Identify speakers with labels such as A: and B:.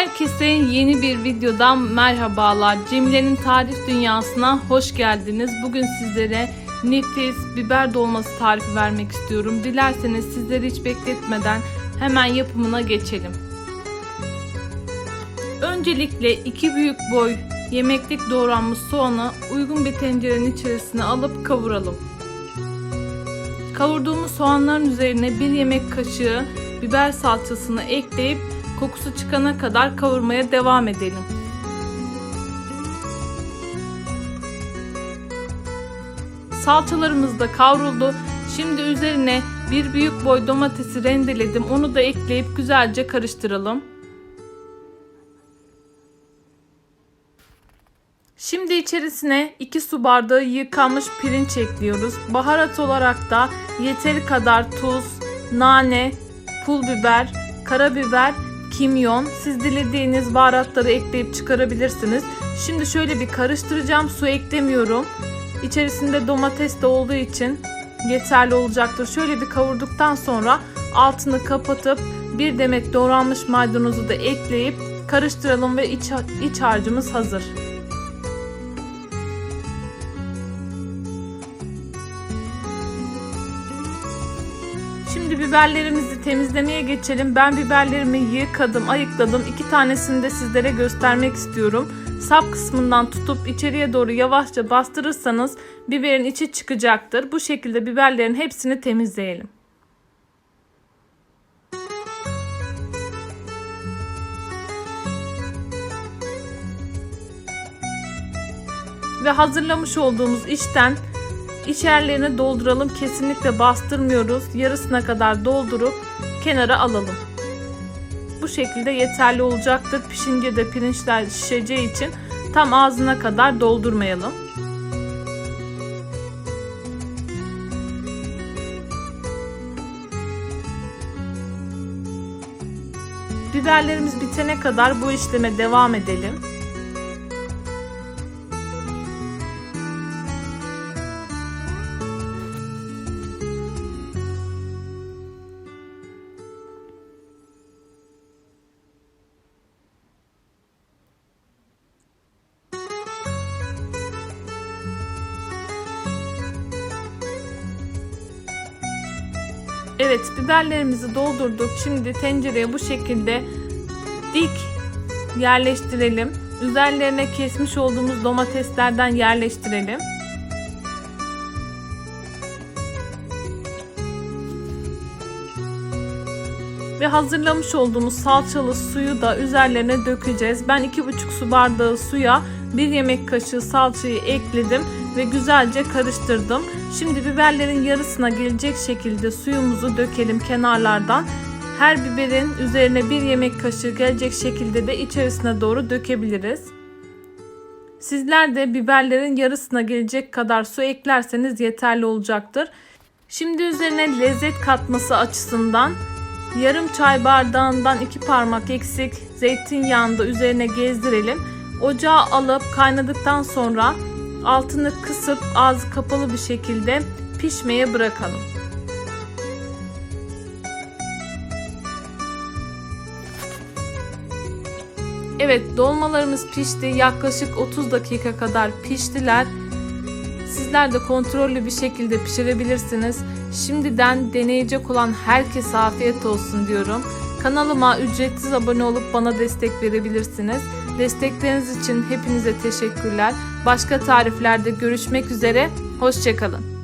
A: Herkese yeni bir videodan merhabalar. Cemile'nin tarif dünyasına hoş geldiniz. Bugün sizlere nefis biber dolması tarifi vermek istiyorum. Dilerseniz sizleri hiç bekletmeden hemen yapımına geçelim. Öncelikle iki büyük boy yemeklik doğranmış soğanı uygun bir tencerenin içerisine alıp kavuralım. Kavurduğumuz soğanların üzerine bir yemek kaşığı biber salçasını ekleyip kokusu çıkana kadar kavurmaya devam edelim. Salçalarımız da kavruldu. Şimdi üzerine bir büyük boy domatesi rendeledim. Onu da ekleyip güzelce karıştıralım. Şimdi içerisine 2 su bardağı yıkanmış pirinç ekliyoruz. Baharat olarak da yeteri kadar tuz, nane, pul biber, karabiber, kimyon. Siz dilediğiniz baharatları ekleyip çıkarabilirsiniz. Şimdi şöyle bir karıştıracağım. Su eklemiyorum. İçerisinde domates de olduğu için yeterli olacaktır. Şöyle bir kavurduktan sonra altını kapatıp bir demet doğranmış maydanozu da ekleyip karıştıralım ve iç, iç harcımız hazır. Şimdi biberlerimizi temizlemeye geçelim. Ben biberlerimi yıkadım, ayıkladım. İki tanesini de sizlere göstermek istiyorum. Sap kısmından tutup içeriye doğru yavaşça bastırırsanız biberin içi çıkacaktır. Bu şekilde biberlerin hepsini temizleyelim. Ve hazırlamış olduğumuz içten İçerilerini dolduralım. Kesinlikle bastırmıyoruz. Yarısına kadar doldurup kenara alalım. Bu şekilde yeterli olacaktır. Pişince de pirinçler şişeceği için tam ağzına kadar doldurmayalım. Biberlerimiz bitene kadar bu işleme devam edelim. Evet biberlerimizi doldurduk. Şimdi tencereye bu şekilde dik yerleştirelim. Üzerlerine kesmiş olduğumuz domateslerden yerleştirelim. Ve hazırlamış olduğumuz salçalı suyu da üzerlerine dökeceğiz. Ben 2,5 su bardağı suya 1 yemek kaşığı salçayı ekledim ve güzelce karıştırdım. Şimdi biberlerin yarısına gelecek şekilde suyumuzu dökelim kenarlardan. Her biberin üzerine bir yemek kaşığı gelecek şekilde de içerisine doğru dökebiliriz. Sizler de biberlerin yarısına gelecek kadar su eklerseniz yeterli olacaktır. Şimdi üzerine lezzet katması açısından yarım çay bardağından iki parmak eksik zeytinyağını da üzerine gezdirelim. Ocağa alıp kaynadıktan sonra altını kısıp ağzı kapalı bir şekilde pişmeye bırakalım. Evet dolmalarımız pişti. Yaklaşık 30 dakika kadar piştiler. Sizler de kontrollü bir şekilde pişirebilirsiniz. Şimdiden deneyecek olan herkese afiyet olsun diyorum. Kanalıma ücretsiz abone olup bana destek verebilirsiniz. Destekleriniz için hepinize teşekkürler. Başka tariflerde görüşmek üzere. Hoşçakalın.